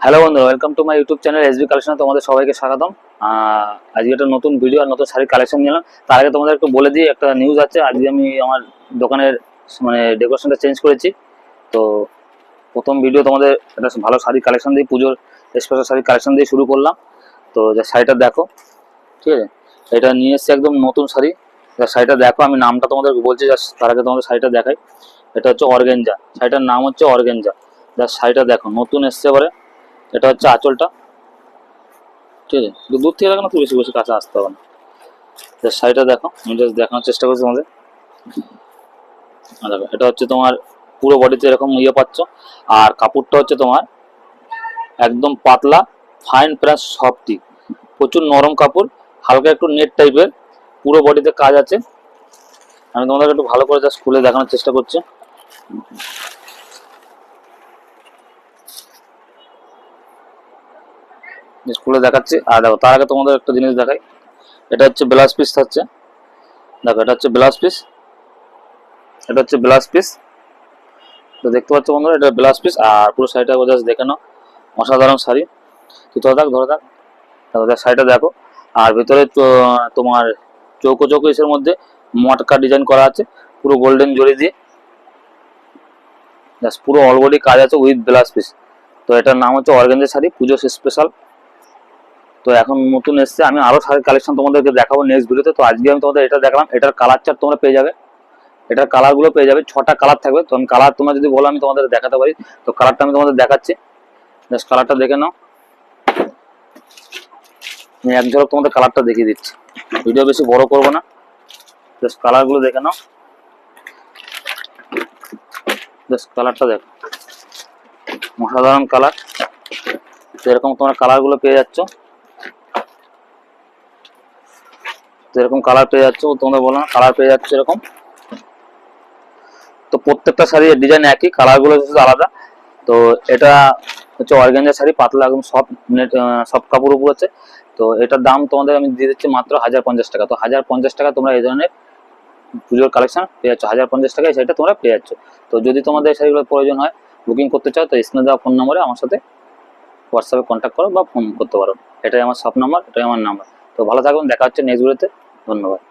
Hello বন্ধু welcome to my YouTube channel SB collection তোমাদের সবাইকে স্বাগতম। আজকে একটা নতুন ভিডিও আর নতুন শাড়ির কালেকশন নিলাম তার আগে তোমাদের একটু বলে দিই, একটা নিউজ আছে, আজকে আমি আমার দোকানের মানে ডেকোরেশনটা চেঞ্জ করেছি। তো প্রথম ভিডিও তোমাদের একটা ভালো শাড়ির কালেকশন দিয়ে, পুজোর স্পেশাল শাড়ির কালেকশন দিয়ে শুরু করলাম। তো যা শাড়িটা দেখো, ঠিক আছে? এটা নিয়ে এসেছি একদম নতুন শাড়ি। যা শাড়িটা দেখো, আমি নামটা তোমাদের বলছি জাস্ট তার আগে তোমাদের শাড়িটা দেখাই। এটা হচ্ছে অর্গেঞ্জা। শাড়িটার নাম হচ্ছে অর্গেঞ্জা। যা শাড়িটা দেখো, নতুন এসছে এবারে। এটা হচ্ছে আঁচলটা। ঠিক আছে? দূর থেকে দেখো না তো বেশি বেশি কাছে আসতে হবে না। শাড়িটা দেখো আমি জাস্ট দেখানোর চেষ্টা করছি তোমাদের। দেখো, এটা হচ্ছে তোমার পুরো বডিতে এরকম ইয়ে পাচ্ছ। আর কাপড়টা হচ্ছে তোমার একদম পাতলা ফাইন প্লাস সফটি প্রচুর নরম কাপড়, হালকা একটু নেট টাইপের পুরো বডিতে কাজ আছে। আমি তোমাদের একটু ভালো করে জাস্ট খুলে দেখানোর চেষ্টা করছি। স্কুলে দেখাচ্ছি। আর দেখো, তার আগে তোমাদের একটা জিনিস দেখাই। এটা হচ্ছে ব্লাউজ পিস থাকছে। দেখো, এটা হচ্ছে ব্লাউজ পিস এটা হচ্ছে ব্লাউজ পিস তো দেখতে পাচ্ছ বন্ধুরা, এটা ব্লাউজ পিস আর পুরো শাড়িটা জাস্ট দেখে নাও। অসাধারণ শাড়ি। তুই ধরে থাক ধরে থাক। দেখ শাড়িটা দেখো। আর ভিতরে তোমার চৌকো চৌকো ইসের মধ্যে মটকা ডিজাইন করা আছে। পুরো গোল্ডেন জড়ি দিয়ে। জাস্ট পুরো অলবডি কাজ আছে উইথ ব্লাউজ পিস তো এটার নাম হচ্ছে অর্গেঞ্জা শাড়ি পুজো স্পেশাল তো এখন নতুন এসছে। আমি আরও শাড়ির কালেকশন তোমাদেরকে দেখাবো নেক্সট ভিডিওতে তো। আজকে আমি তোমাদের এটা দেখালাম, এটার কালার চার্ট তোমরা পেয়ে যাবে। এটার কালারগুলো পেয়ে যাবে, ছটা কালার থাকবে। তো কালার তোমরা যদি বলো, আমি তোমাদের দেখাতে পারি। তো কালারটা আমি তোমাদের দেখাচ্ছি। জাস্ট কালারটা দেখে নাও। আমি এক ঝলক তোমাদের কালারটা দেখিয়ে দিচ্ছি। ভিডিও বেশি বড় করব না। জাস্ট কালারগুলো দেখে নাও। জাস্ট কালারটা দেখো। অসাধারণ কালার তো এরকম তোমরা কালারগুলো পেয়ে যাচ্ছ তো এরকম কালার পেয়ে যাচ্ছ তোমরা বলো না কালার পেয়ে যাচ্ছে এরকম। তো প্রত্যেকটা শাড়ির ডিজাইন একই কালারগুলো হচ্ছে আলাদা। তো এটা হচ্ছে অর্গানজা শাড়ি, পাতলা একদম সব নেট সব কাপড় উপর আছে। তো এটার দাম তোমাদের আমি দিয়ে দিচ্ছি মাত্র হাজার পঞ্চাশ টাকা। তো হাজার পঞ্চাশ টাকা তোমরা এই ধরনের পুজোর কালেকশন পেয়ে যাচ্ছ। হাজার পঞ্চাশ টাকায় শাড়িটা তোমরা পেয়ে যাচ্ছ। তো যদি তোমাদের শাড়িগুলোর প্রয়োজন হয় বুকিং করতে চাও, তো স্ক্রিনে দেওয়া ফোন নম্বরে আমার সাথে হোয়াটসঅ্যাপে কন্ট্যাক্ট করো বা ফোন করতে পারো। এটাই আমার সব নাম্বার এটাই আমার নাম্বার তো ভালো থাকবেন, দেখা হচ্ছে নেক্সট ভিডিওতে ধন্যবাদ।